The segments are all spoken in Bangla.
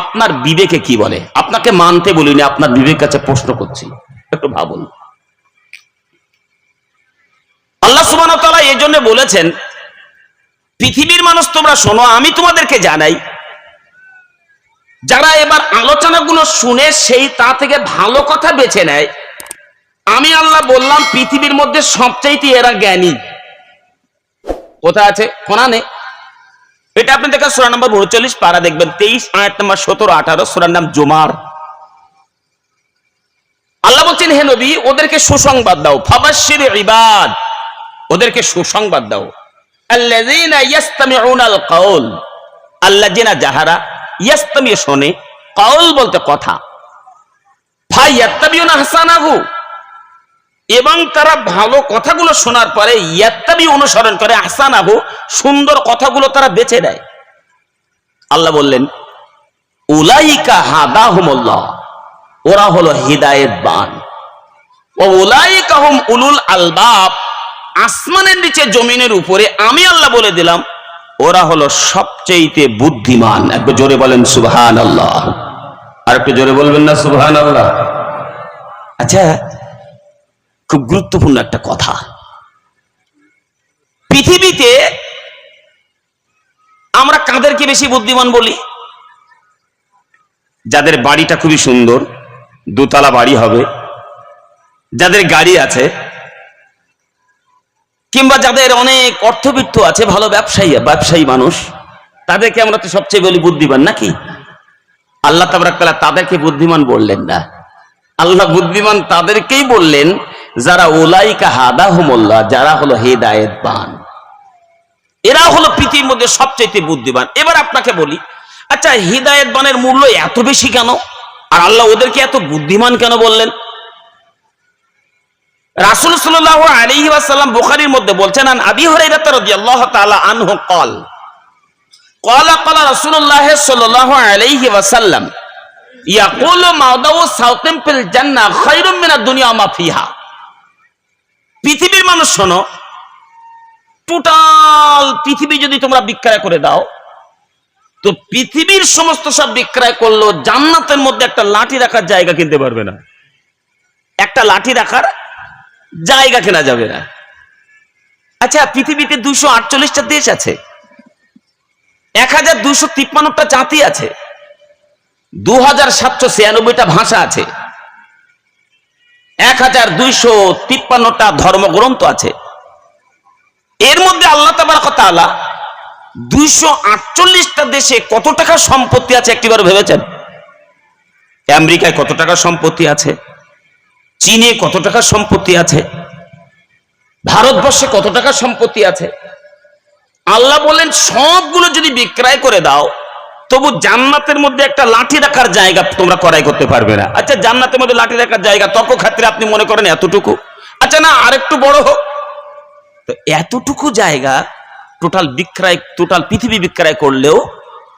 আপনার বিবেকে কি বলে? আপনাকে মানতে বলিনি, আপনার বিবেক কাছে প্রশ্ন করছি। একটু ভাবুন। আল্লাহ সুবান এই জন্য বলেছেন, পৃথিবীর মানুষ তোমরা শোনো, আমি তোমাদেরকে জানাই, যারা এবার আলোচনাগুলো শুনে সেই তা থেকে ভালো কথা বেছে নেয়, আমি আল্লাহ বললাম, পৃথিবীর মধ্যে সবচাইতে এরা জ্ঞানী। কোথায় আছে? কোরআনে। এটা আপনি দেখেন সুরা নম্বর উনচল্লিশ, পারা দেখবেন তেইশ, আয়াত নম্বর সতেরো, আঠারো, সুরার নাম জুমার। আল্লাহ বলছেন, হে নবী, ওদেরকে সুসংবাদ দাও। ফাবাশির ইবাদ, ওদেরকে সুসংবাদ দাও। আল্লাযীনা ইয়াসতামিউনাল কাউল আল্লাযীনা যাহারা ইয়াসতামি শোনে, কাউল বলতে কথা। ফায়াত্তাবিউনা হাসানাহু এবং তারা ভালো কথাগুলো শোনার পরে ইয়াত্তাবি অনুসরণ করে, আহসানাহু, সুন্দর কথাগুলো তারা বেছে দেয় আল্লাহ বললেন, উলাইকা হাদাহুমুল্লাহ, ওরা হলো হিদায়েত বান ও উলাইকা হুম উলুল আলবাব, আসমানের নিচে জমিনের উপরে আমি আল্লাহ বলে দিলাম, ওরা হলো সবচেয়েতে বুদ্ধিমান। একবার জোরে বলেন সুবহান আল্লাহ আর একটু জোরে বলবেন না সুবহান আল্লাহ আচ্ছা খুব গুরুত্বপূর্ণ একটা কথা। পৃথিবীতে আমরা কাদেরকে বেশি বুদ্ধিমান বলি? যাদের বাড়িটা খুবই সুন্দর, দোতলা বাড়ি হবে, যাদের গাড়ি আছে, কিংবা যাদের অনেক অর্থবিত্ত আছে, ভালো ব্যবসায়ী ব্যবসায়ী মানুষ, তাদেরকে আমরা তো সবচেয়ে বলি বুদ্ধিমান নাকি? আল্লাহ তাবরাকাল্লাহ তাদেরকে বুদ্ধিমান বললেন না। আল্লাহ বুদ্ধিমান তাদেরকেই বললেন যারা ওলাইকা হাদা হুমল্লা যারা হলো হেদায়ত পান এরা হলো পৃথিবীর মধ্যে সবচেয়ে বুদ্ধিমান। এবার আপনাকে বলি আচ্ছা হৃদায়ত বানের মূল্য এত বেশি কেন? আর আল্লাহ ওদেরকে এত বুদ্ধিমান কেন বললেন? রাসুল সাল্লাহ আসাল্লাম বোখারির মধ্যে বলছেন, আন আবি হরাইরাত কল কলা কলা রাসূলুল্লাহ সাল্লাল্লাহু আলাইহি ওয়াসাল্লাম, ইয়াকুলু দুনিয়া মাফিহা পৃথিবীর মানুষ শোনো টোটাল পৃথিবী যদি তোমরা বিক্রয় করে দাও, তো পৃথিবীর সমস্ত সব বিক্রয় করল জান্নাতের মধ্যে একটা লাঠি রাখার জায়গা কিনতে পারবে না। একটা লাঠি রাখার জায়গা কেনা যাবে না। আচ্ছা পৃথিবীতে দুশো আটচল্লিশটা দেশ আছে, এক হাজার দুশো তিপ্পান্নটা জাতি আছে, দু হাজার সাতশো ছিয়ানব্বইটা ভাষা আছে। এক হাজার দুইশো তিপ্পান্নটা ধর্মগ্রন্থ আছে। এর মধ্যে আল্লাহ তালা দুইশো আটচল্লিশটা দেশে কত টাকা সম্পত্তি আছে একটিবার ভেবেছেন? আমেরিকায় কত টাকা সম্পত্তি আছে? চীনে কত টাকা সম্পত্তি আছে? ভারতবর্ষে কত টাকা সম্পত্তি আছে? আল্লাহ বলেন, সবগুলো যদি বিক্রয় করে দাও তবু জান্নাতের মধ্যে একটা লাঠি রাখার জায়গা তোমরা করাই করতে পারবে না। আচ্ছা জান্নাতের মধ্যে লাঠি রাখার জায়গা তর্ক ক্ষেত্রে আপনি মনে করেন এতটুকু? আচ্ছা না, আরেকটু বড় হোক। তো এতটুকু জায়গা টোটাল বিক্রয়, টোটাল পৃথিবী বিক্রয় করলেও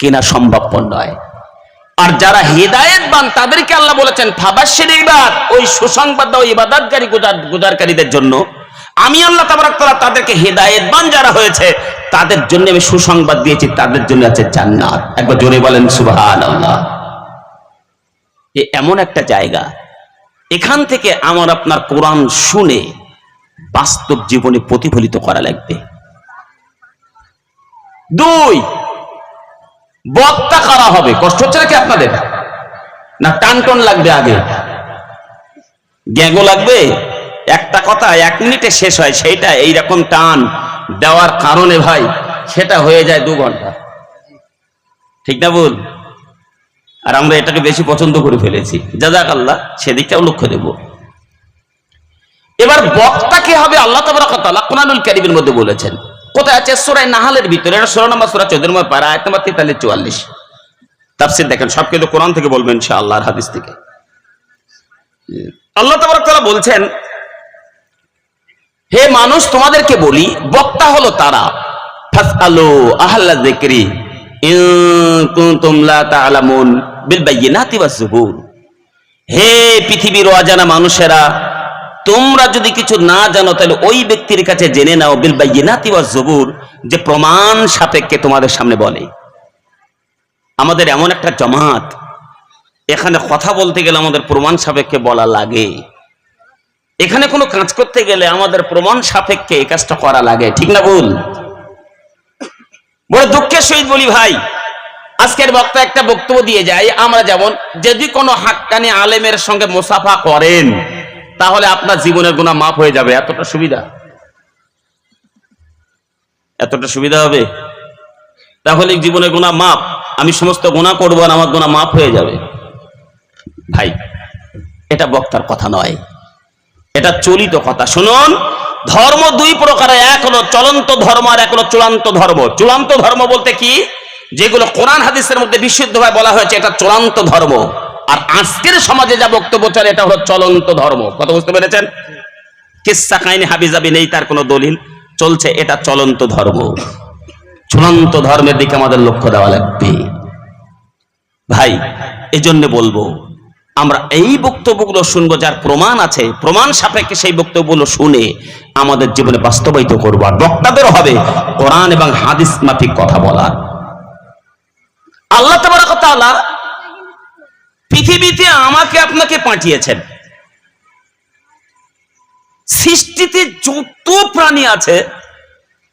কেনা সম্ভবপর নয়। আর যারা হেদায়েত বান, তাদেরকে আল্লাহ বলেছেন ফাবাসের ইবাদ, ওই সুসংবাদ দাও ইবাদতকারী গুজার গুজারকারীদের জন্য। আমি আল্লাহ তাবারাকাল্লাহ তাদেরকে হেদায়েত বান যারা হয়েছে, তাদের জন্য আমি সুসংবাদ দিয়েছি, তাদের জন্য আছে জান্নাত। একবার জোরে বলেন, সুবহানাল্লাহ। এ এমন একটা জায়গা, এখান থেকে আমার আপনার কোরআন শুনে বাস্তব জীবনে প্রতিফলিত করা লাগবে। দুই, বক্তা করা হবে? কষ্ট হচ্ছে নাকি আপনাদের? না টান টন লাগবে আগে। গ্যাগো লাগবে? একটা কথা এক মিনিটে শেষ হয়, সেইটা এইরকম টান দেওয়ার কারণে ভাই, সেটা হয়ে যায় দু ঘণ্টা। ঠিক না বল আর আমরা এটাকে বেশি পছন্দ করে ফেলেছি। জাজাক আল্লাহ সেদিকটাও লক্ষ্য দেব। এবার বক্তা কে হবে? আল্লাহ তাবারাকাতাল্লাহ কোরআনুল কারীমের মধ্যে বলেছেন। কোথায় আছে? সূরা নাহালের ভিতরে। এটা 16 নম্বর সূরা 14 নম্বর পারা আয়াত নম্বর 43 44 তাফসীর দেখেন, সব কিন্তু কোরআন থেকে বলবেন ইনশাআল্লাহর হাদিস থেকে। আল্লাহ তাবারাকাতাল্লাহ বলছেন হে মানুষ, তোমাদেরকে বলি, বক্তা হলো তারা। ফাসআলু আহলা যিকরি ইন কুনতুম লা তা'লামুন বিল বায়িনাতি ওয়াজ জুবুর হে পৃথিবীর অজানা মানুষেরা, তোমরা যদি কিছু না জানো, তাহলে ওই ব্যক্তির কাছে জেনে নাও বিল বায়িনাতি ওয়াজ জুবুর যে প্রমাণ সাপেক্ষে তোমাদের সামনে বলে। আমাদের এমন একটা জামাত, এখানে কথা বলতে গেলে আমাদের প্রমাণ সাপেক্ষে বলা লাগে। এখানে কোনো কাজ করতে গেলে আমাদের প্রমাণ সাপেক্ষে এই কাজটা করা লাগে, ঠিক না ভুল? বড় দুঃখের সহিত বলি ভাই, আজকের বক্তা একটা বক্তব্য দিয়ে যায় আমরা যেমন যদি কোনো হাক্কানি আলেমের সঙ্গে মুসাফা করেন, তাহলে আপনার জীবনের গুণা মাফ হয়ে যাবে, এতটা সুবিধা। এতটা সুবিধা হবে? তাহলে জীবনের গুণা মাপ আমি সমস্ত গুণা করব আর আমার গুণা মাপ হয়ে যাবে। ভাই, এটা বক্তার কথা নয়। এটা চলিত কথা। শুনুন, ধর্ম দুই প্রকারের, এক হলো চলন্ত ধর্ম আর এক হলো চূড়ান্ত ধর্ম। চূড়ান্ত ধর্ম বলতে কি? যেগুলো কোরআন হাদিসের মধ্যে বিশুদ্ধভাবে বলা হয়েছে, এটা চূড়ান্ত ধর্ম। আর আজকের সমাজে যা বক্তব্য চলে, এটা হলো চলন্ত ধর্ম। কথা বুঝতে পেরেছেন? কিসা কাহিনী হাবিজাবি নেই, তার কোনো দলিল। চলছে, এটা চলন্ত ধর্ম। চূড়ান্ত ধর্মের দিকে আমাদের লক্ষ্য দেওয়া লাগবে। ভাই, এজন্য বলব আমরা এই বক্তব্যগুলো শুনব যার প্রমাণ আছে। প্রমাণ সাপেক্ষে সেই বক্তব্যগুলো শুনে আমাদের জীবনে বাস্তবায়িত করব। আর বক্তাদেরও হবে কোরআন এবং হাদিস মাফিক কথা বলা আল্লাহ তাআলা পৃথিবীতে আমাকে আপনাকে পাঠিয়েছেন। সৃষ্টিতে যত প্রাণী আছে,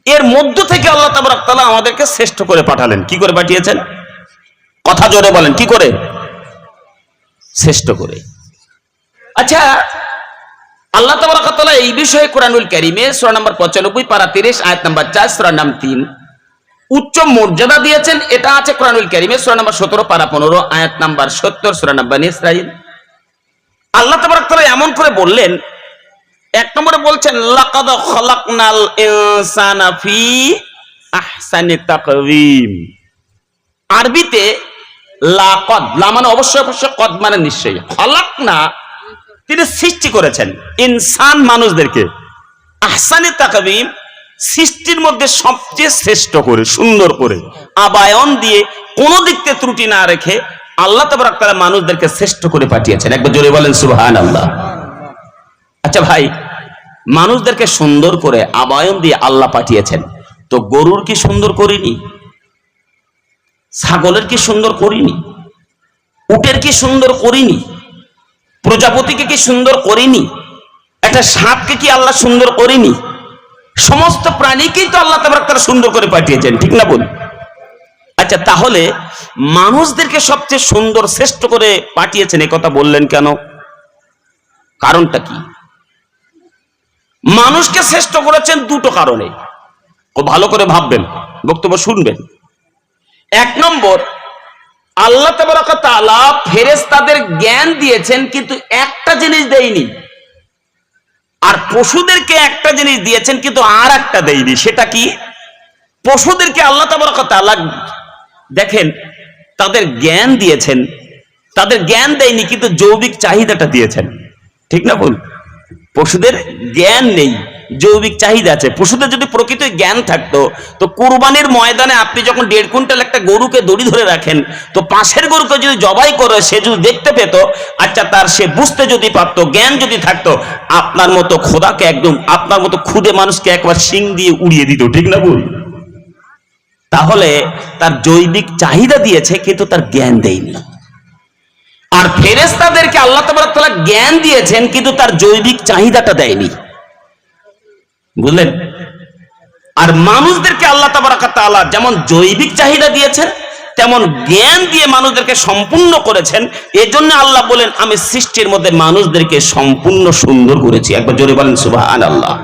এর মধ্য থেকে আল্লাহ তাআলা আমাদেরকে শ্রেষ্ঠ করে পাঠালেন। কি করে পাঠিয়েছেন? কথা জোরে বলেন, কি করে? শ্রেষ্ঠ করে। আচ্ছা আল্লাহ তাআলা এই বিষয়ে কোরআনুল কারীমে সূরা নম্বর 95 পারা 30 আয়াত নম্বর 4 সূরা নাম 3 উচ্চ মর্যাদা দিয়েছেন। এটা আছে কোরআনুল কারীমে সূরা নম্বর 17 পারা 15 আয়াত নাম্বার 70 সূরা নাম্বার ইসরাইল আল্লাহ তাআলা এমন করে বললেন, এক নম্বরে বলছেন, লাকাদ খলাকনাল ইনসানা ফি আহসানি তাকওয়িম। আরবিতে লাকদ লা মানে অবশ্যই অবশ্যই কদ মানে তিনি সৃষ্টি করেছেন ইনসান মানুষদেরকে। আহসানি তাকওয়িম সৃষ্টির মধ্যে সবচেয়ে শ্রেষ্ঠ করে, সুন্দর করে, আবায়ন দিয়ে কোনো দিক থেকে ত্রুটি না রেখে আল্লাহ তাবারাক মানুষদেরকে শ্রেষ্ঠ করে পাঠিয়েছেন। একবার জোরে বলেন, সুবহানাল্লাহ। আচ্ছা ভাই, মানুষদেরকে সুন্দর করে আবায়ন দিয়ে আল্লাহ পাঠিয়েছেন। তো গরুর কি সুন্দর করিনি? ছাগলের কি সুন্দর করিনি? উটের কি সুন্দর করিনি? প্রজাপতিকে কি সুন্দর করিনি? একটা সাপকে কি আল্লাহ সুন্দর করিনি? সমস্ত প্রাণীকেই তো আল্লাহ তারা সুন্দর করে পাঠিয়েছেন, ঠিক না বল আচ্ছা তাহলে মানুষদেরকে সবচেয়ে সুন্দর, শ্রেষ্ঠ করে পাঠিয়েছেন কথা বললেন কেন? কারণটা কি? মানুষকে শ্রেষ্ঠ করেছেন দুটো কারণে। খুব ভালো করে ভাববেন, বক্তব্য শুনবেন। এক নম্বর, আল্লাহ তাআলা ফেরেশতাদের জ্ঞান দিয়েছেন, কিন্তু একটা জিনিস দেয়নি। আর পশুদেরকে একটা জিনিস দিয়েছেন, কিন্তু আর একটা দেয়নি। সেটা কি? পশুদেরকে আল্লাহ তাআলা, দেখেন, তাদের জ্ঞান দিয়েছেন, তাদের জ্ঞান দেয়নি, কিন্তু যৌবিক চাহিদাটা দিয়েছেন। ঠিক না বল পশুদের জ্ঞান নেই। জৈবিক চাহিদা আছে। পশুদের যদি প্রকৃত জ্ঞান থাকতো, তো কোরবানির ময়দানে আপনি যখন দেড় কুইন্টাল একটা গরুকে দড়ি ধরে রাখেন, তো পাশের গরুকে যদি জবাই করে সে যদি দেখতে পেত আচ্ছা তার সে বুঝতে যদি পারতো, জ্ঞান যদি থাকতো, আপনার মতো খোদাকে একদম, আপনার মতো খুদে মানুষকে একবার শিং দিয়ে উড়িয়ে দিত, ঠিক না বল তাহলে তার জৈবিক চাহিদা দিয়েছে, কিন্তু তার জ্ঞান দেয়নি। আর ফেরেস্তাদেরকে আল্লাহ তালা জ্ঞান দিয়েছেন, কিন্তু তার জৈবিক চাহিদাটা দেয়নি। বুঝলেন? আর মানুষদেরকে আল্লাহ তালা যেমন জৈবিক চাহিদা দিয়েছেন, তেমন জ্ঞান দিয়ে মানুষদেরকে সম্পূর্ণ করেছেন, এজন্য আল্লাহ বলেন, আমি সৃষ্টির মধ্যে মানুষদেরকে সম্পূর্ণ সুন্দর করেছি। একবার জোরে বলেন সুবাহ আল্লাহ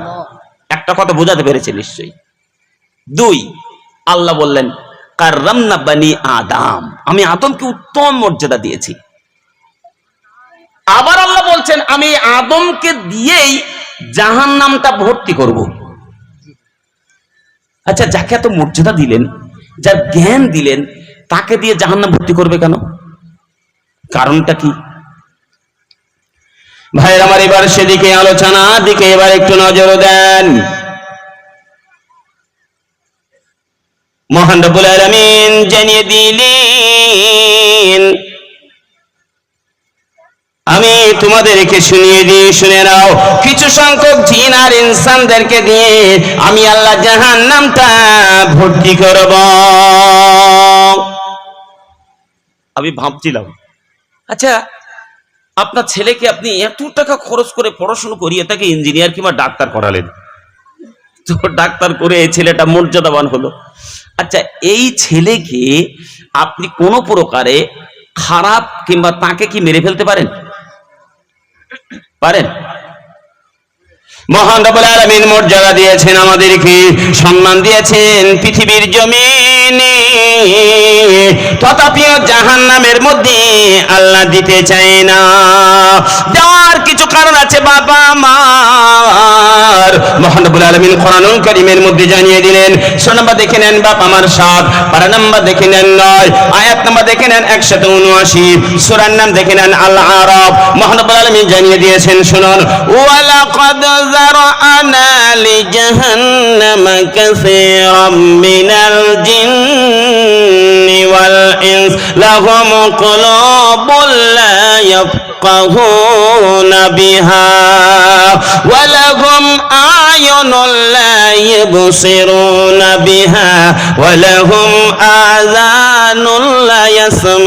একটা কথা বোঝাতে পেরেছে নিশ্চয়ই। দুই, আল্লাহ বললেন, কার্রামনা বানি আদাম। আমি আদমকে উত্তম মর্যাদা দিয়েছি। আবার আল্লাহ বলছেন, আমি আদমকে দিয়েই জাহান নামটা ভর্তি করব। আচ্ছা যাকে এত মর্যাদা দিলেন, যার জ্ঞান দিলেন, তাকে দিয়ে জাহান নাম ভর্তি করবে কেন? কারণটা কি? ভাইয়ের আমার এবার সেদিকে আলোচনা, দিকে এবার একটু নজর দেন। মহান রব্বুল আলামিন জানিয়ে দিলেন আমি তোমাদেরকে শুনিয়ে দিই শুনে নাও। কিছু সংখ্যক জিন আর ইনসানদেরকে দিয়ে আমি আল্লাহ জাহান নামটা ভর্তি করব। আমি ভাবছিলাম আচ্ছা আপনার ছেলেকে আপনি এত টাকা খরচ করে পড়াশুনো করিয়ে তাকে ইঞ্জিনিয়ার কিংবা ডাক্তার করালেন। তো ডাক্তার করে এই ছেলেটা মর্যাদাবান হলো। আচ্ছা এই ছেলেকে আপনি কোনো প্রকারে খারাপ কিংবা তাকে কি মেরে ফেলতে পারেন? পারেন? মহান রব্বুল আলামিন মর্যাদা দিয়েছেন আমাদেরকে, সম্মান দিয়েছেন পৃথিবীর জমিনে। তথাপিও জাহান্নামের মধ্যে আল্লাহ দিতে চায় না। যার কিছু কারণ আছে বাবা আমার মহান রব্বুল আলামিন কোরআনুল কারীমের মধ্যে জানিয়ে দিলেন সূরা নাম্বার দেখে নেন বাপ আমার সাত পারা নাম্বার দেখে নেন নয়, আয়াত নাম্বার দেখে নেন একশত উনআশি, সূরার নাম দেখে নেন আল আরাফ মহান আলমিন জানিয়ে দিয়েছেন, শুনুন, ওয়ালাকাদ যারআনা লিজাহান্নামা কাসীরাম মিনাল জিন্নি ওয়াল ইনস লাহুম কুলুবুল লা ইয়াফকাহুনা বিহা ولهم أعين لا يبصرون بها ولهم آذان لا يسمعون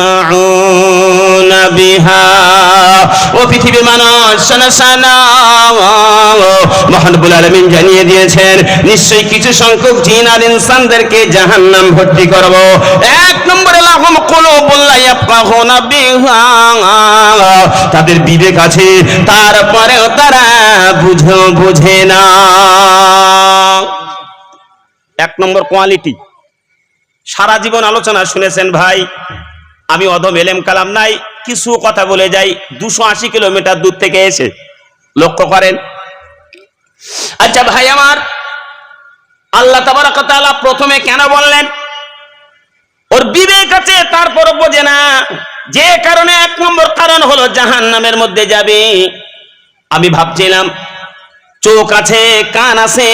بها ও পৃথিবীর মানুষ শোনা শোনা মহানবুল আলমিন জানিয়ে দিয়েছেন নিশ্চয়ই কিছু সংখ্যক জিন আর ইনসানদেরকে জাহান্নাম ভর্তি করব এক নম্বরে লাহুম কুলুবুল্লাহ ইয়াফকাহুনা বিহা। তাদের বিবেক আছে, তারপরেও তারা বুঝো, বুঝে না। এক নম্বর কোয়ালিটি। সারা জীবন আলোচনা শুনেছেন ভাই, আমি অধম এলেম কালাম নাই, কিছু কথা বলে যাই, দুশো আশি কিলোমিটার দূর থেকে এসে। লক্ষ্য করেন। আচ্ছা ভাই আমার, আল্লাহ তাবারাকাতালা প্রথমে কেন বললেন? ওর বিবেক আছে তারপর বোঝে না। যে কারণে এক নম্বর কারণ হলো জাহান নামের মধ্যে যাবে। আমি ভাবছিলাম, চোখ আছে, কান আছে,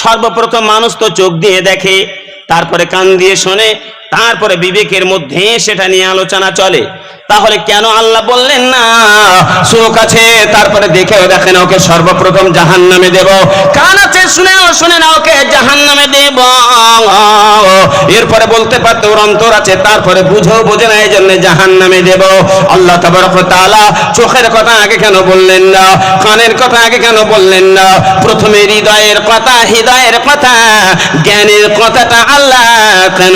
সর্বপ্রথম মানুষ তো চোখ দিয়ে দেখে, তারপরে কান দিয়ে শোনে তারপরে বিবেকের মধ্যে সেটা নিয়ে আলোচনা চলে। তাহলে কেন আল্লাহ বললেন না, চোখ আছে, তারপরে দেখেও দেখেন ওকে সর্বপ্রথম জাহান নামে দেব। কান আছে, শুনেও শুনে না ওকে জাহান নামে দেব। এরপরে বলতে পারতো ওর অন্তর আছে, তারপরে বুঝেও বোঝে না এই জন্য জাহান নামে দেব আল্লাহ তাআলা চোখের কথা আগে কেন বললেন না, কানের কথা আগে কেন বললেন না? প্রথমে হৃদয়ের কথা হৃদয়ের কথা, জ্ঞানের কথাটা আল্লাহ কেন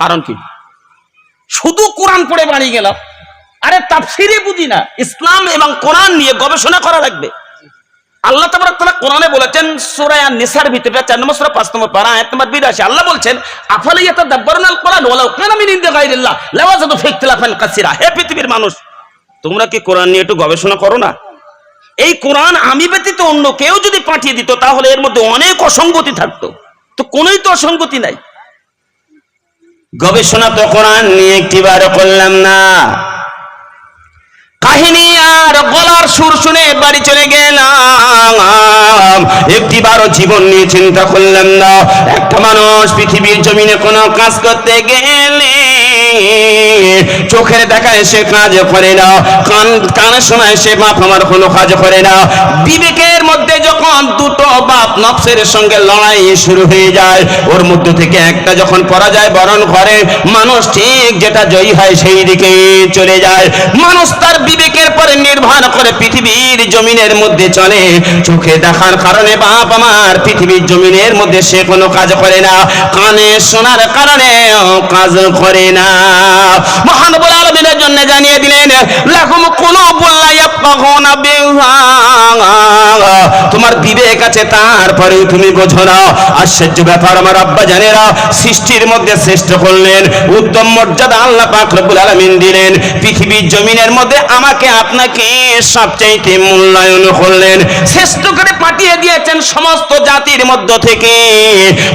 কারণ কি? শুধু কোরআন পড়ে বাড়ি গেলাম, আরে তাফসিরে বুঝি না, ইসলাম এবং কোরআন নিয়ে গবেষণা করা লাগবে। আল্লাহ কোরআনে বলেছেন, সূরা আন-নিসার ভিতরে 4 নম্বর সূরা 5 নম্বর পারা আয়াত নম্বর 82 আল্লাহ বলছেন কোরআন মিন ইখতিলাফান কাসীরা। হে পৃথিবীর মানুষ, তোমরা কি কোরআন নিয়ে একটু গবেষণা করো না? এই কোরআন আমি ব্যতীত অন্য কেউ যদি পাঠিয়ে দিত, তাহলে এর মধ্যে অনেক অসঙ্গতি থাকতো। তো কোনোই তো অসঙ্গতি নাই। গবেষণা তো কোরআন নিয়ে একটিবার করলাম না। কাহিনী আর গলার সুর শুনে বাড়ি চলে গেলাম। একটিবারও জীবন নিয়ে চিন্তা করলাম না। একটা মানুষ পৃথিবীর জমিনে কোনো কাজ করতে গেলে চোখের দেখায় সে কাজ করে না। কান কানে শোনায় সে বাপ আমার কোনো কাজ করে না। বিবেকের মধ্যে যখন দুটো বাপ নফসের সঙ্গে লড়াই শুরু হয়ে যায়, ওর মধ্যে থেকে একটা যখন পরাজয় বরণ করে, মানুষ ঠিক যেটা জয়ী হয় সেই দিকে চলে যায়। মানুষ তার বিবেকের পরে নির্ভর করে পৃথিবীর জমিনের মধ্যে চলে। চোখে দেখার কারণে বাপ আমার পৃথিবীর জমিনের মধ্যে সে কোনো কাজ করে না। কানে শোনার কারণে কাজ করে না। মহানবুল আলমিনের জন্য জানিয়ে দিলেন, লাকুম কুলুবুল লা বিহা তোমার বিবেক আছে তারপরেও তুমি বোঝো না। আশ্চর্য ব্যাপার, আমার আব্বা সৃষ্টির মধ্যে শ্রেষ্ঠ করলেন। উত্তম মর্যাদা আল্লাহ পাক দিলেন। পৃথিবীর জমিনের মধ্যে আমাকে আপনাকে সবচাইতে মূল্যায়ন করলেন। শ্রেষ্ঠ করে পাঠিয়ে দিয়েছেন সমস্ত জাতির মধ্য থেকে।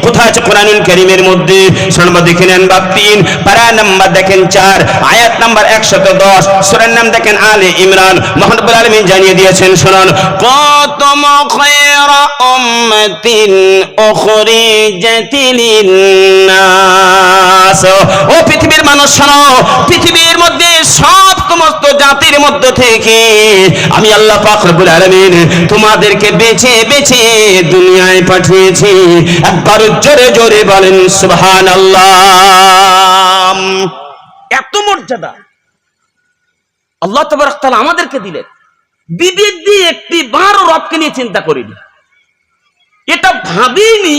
কোথায় আছে কোরআনুল কারীমের মধ্যে? শোনবা দেখে নেন বাপ তিন। পারা নাম্বার দেখেন চার। আয়াত নাম্বার একশত দশ। সুরের নাম দেখেন আলে ইমরান। মোহাম্মদ আলমিন জানিয়ে দিয়েছেন, শুনুন। খয়রা উম্মাতিন ও পৃথিবীর মানুষ, শোনো। পৃথিবীর মধ্যে সব সমস্ত জাতির মধ্যে থেকে আমি আল্লাহ পাক রব্বুল তোমাদেরকে বেছে বেছে দুনিয়ায় পাঠিয়েছি। একবার জোরে জোরে বলেন এত মর্যাদা। আল্লাহ আমাদেরকে দিলেন। বিবেক দিয়ে একটি বারো রবকে নিয়ে চিন্তা করিনি এটা ভাবিনি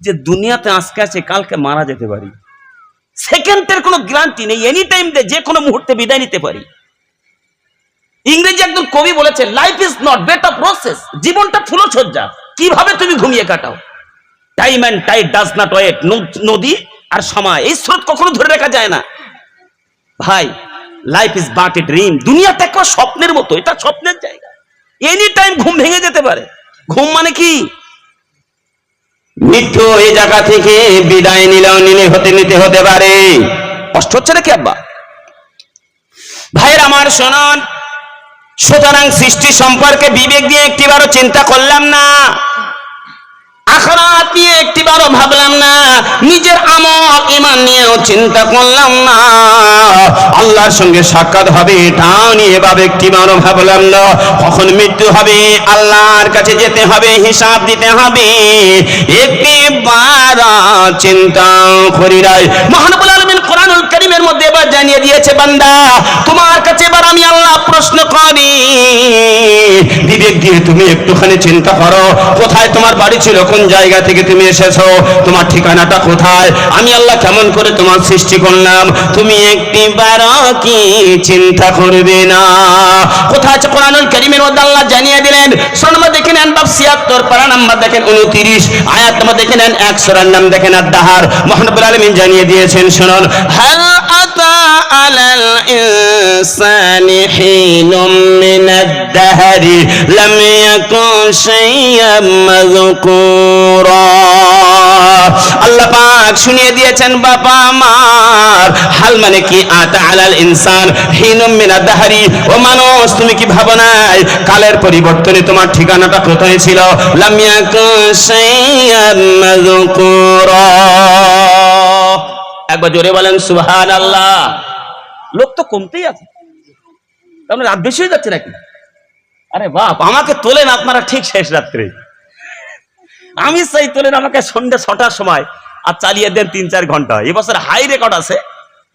যে দুনিয়াতে আজকে আছে, কালকে মারা যেতে পারি। সেকেন্ডের কোনো গ্যারান্টি নেই এনি টাইম দে যে কোনো মুহূর্তে বিদায় নিতে পারি। ইংরেজি একজন কবি বলেছে life is not better process জীবনটা ফুলসজ্জা কীভাবে তুমি ঘুমিয়ে কাটাও? Time and tide does not wait নদী আর সময়, এই স্রোত কখনো ধরে রাখা যায় না। ভাই life is but a dream দুনিয়াটা একটা স্বপ্নের মতো, এটা স্বপ্নের জায়গা। এনি টাইম ঘুম ভেঙে যেতে পারে। ঘুম মানে কি? মৃত্যু এই জায়গা থেকে বিদায় নিলেও নিলে হতে নিতে হতে পারে। কষ্ট হচ্ছে নাকি আব্বা? ভাইয়ের আমার শোনান, সুতরাং সৃষ্টি সম্পর্কে বিবেক দিয়ে একটিবারও চিন্তা করলাম না। আখরাত নিয়ে একটিবারও ভাবলাম না। নিজের আমল ইমান নিয়েও চিন্তা করলাম না। আল্লাহর সঙ্গে সাক্ষাৎ হবে এটাও নিয়ে একটি একটিবারও ভাবলাম না। কখন মৃত্যু হবে, আল্লাহর কাছে যেতে হবে, হিসাব দিতে হবে। একটিবার চিন্তা করি রায় মহানবুল আলমিন কোরআনুল করিমের মধ্যে এবার জানিয়ে দিয়েছে, বান্দা, তোমার কাছে এবার আমি আল্লাহ প্রশ্ন করি। বিবেক দিয়ে তুমি একটুখানি চিন্তা করো, কোথায় তোমার বাড়ি ছিল, কোন জায়গা থেকে তুমি এসেছ, তোমার ঠিকানাটা কোথায়, আমি আল্লাহ কেমন করে তোমার সৃষ্টি করলাম, তুমি একটি বার কি চিন্তা করবে না? কোথায় আছে কোরআনুল করিমের মধ্যে আল্লাহ জানিয়ে দিলেন? সন্মা দেখে নেন, বাপ ছিয়াত্তর, পারা নাম্বার দেখেন, উনত্রিশ, আয়াত দেখে নেন একশো নাম দেখেন আর দাহার। মোহানবুল আলমিন জানিয়ে দিয়েছেন, শুনুন হাল আতা আলাল ইনসানি হিনুম মিনাদ দাহরি লাম ইয়াকুন শাইয়াম মাযকুরা আল্লাহ পাক শুনিয়ে দিয়েছেন, বাবা আমার, হাল মানে কি? আতা আলাল ইনসান হিনুম মিনাদ দাহরি। ও মানুষ, তুমি কি ভাবো নাই? কালের পরিবর্তনে তোমার ঠিকানাটা কোথায় ছিল? লাম ইয়াকুন শাইয়াম মাযকুরা। একবার জোরে বলেন সুবহান আল্লাহ লোক তো কমতেই আছে। আপনার রাত বেশি হয়ে যাচ্ছে নাকি? আরে বাপ, আমাকে তোলেন আপনারা ঠিক শেষ রাত্রে। আমি চাই তোলেন আমাকে সন্ধ্যে ছটার সময় আর চালিয়ে দেন তিন চার ঘণ্টা। এবছর হাই রেকর্ড আছে,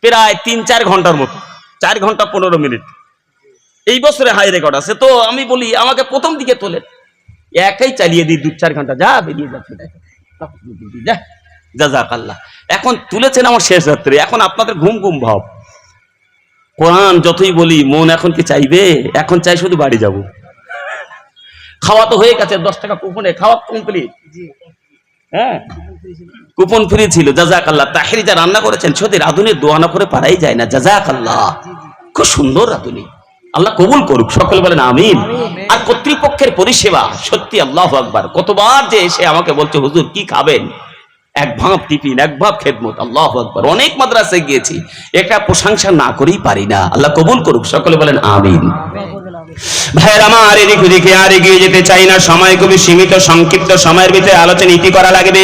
প্রায় তিন চার ঘণ্টার মতো। চার ঘণ্টা পনেরো মিনিট। এই বছরে হাই রেকর্ড আছে। তো আমি বলি, আমাকে প্রথম দিকে তোলেন। একাই চালিয়ে দিই দু চার ঘণ্টা। যা বেরিয়ে যাচ্ছে। জাজাক আল্লাহ এখন তুলেছেন আমার শেষ রাত্রে এখন আপনাদের ঘুম ঘুম ভাব। কোরআন যতই বলি মন এখন কি চাইবে? এখন চাই শুধু বাড়ি যাব। খাওয়া তো হয়ে গেছে দশ টাকা কুপনে খাওয়া কমপ্লিট হ্যাঁ? কুপন ফ্রি ছিল জাজাক আল্লাহ তাহিরি যা রান্না করেছেন সত্যি রাধুনি দোয়া না করে পারাই যায় না জাজাক আল্লাহ খুব সুন্দর রাধুনি। আল্লাহ কবুল করুক সকলে বলেন আমিন। আর কর্তৃপক্ষের পরিষেবা সত্যি আল্লাহ আকবার। কতবার যে এসে আমাকে বলছে হুজুর কি খাবেন? এক ভাব টিফিন, এক ভাব খেদমত, আল্লাহ আকবর। অনেক মাদ্রাসে গিয়েছি এটা প্রশংসা না করেই পারি না। আল্লাহ কবুল করুক, সকলে বলেন আমিন। ভাইয়ের, আমার আর এগিয়ে যেতে চাই না, সময় খুবই সীমিত, সংক্ষিপ্ত সময়ের ভিতরে আলোচনা ইতি করা লাগবে।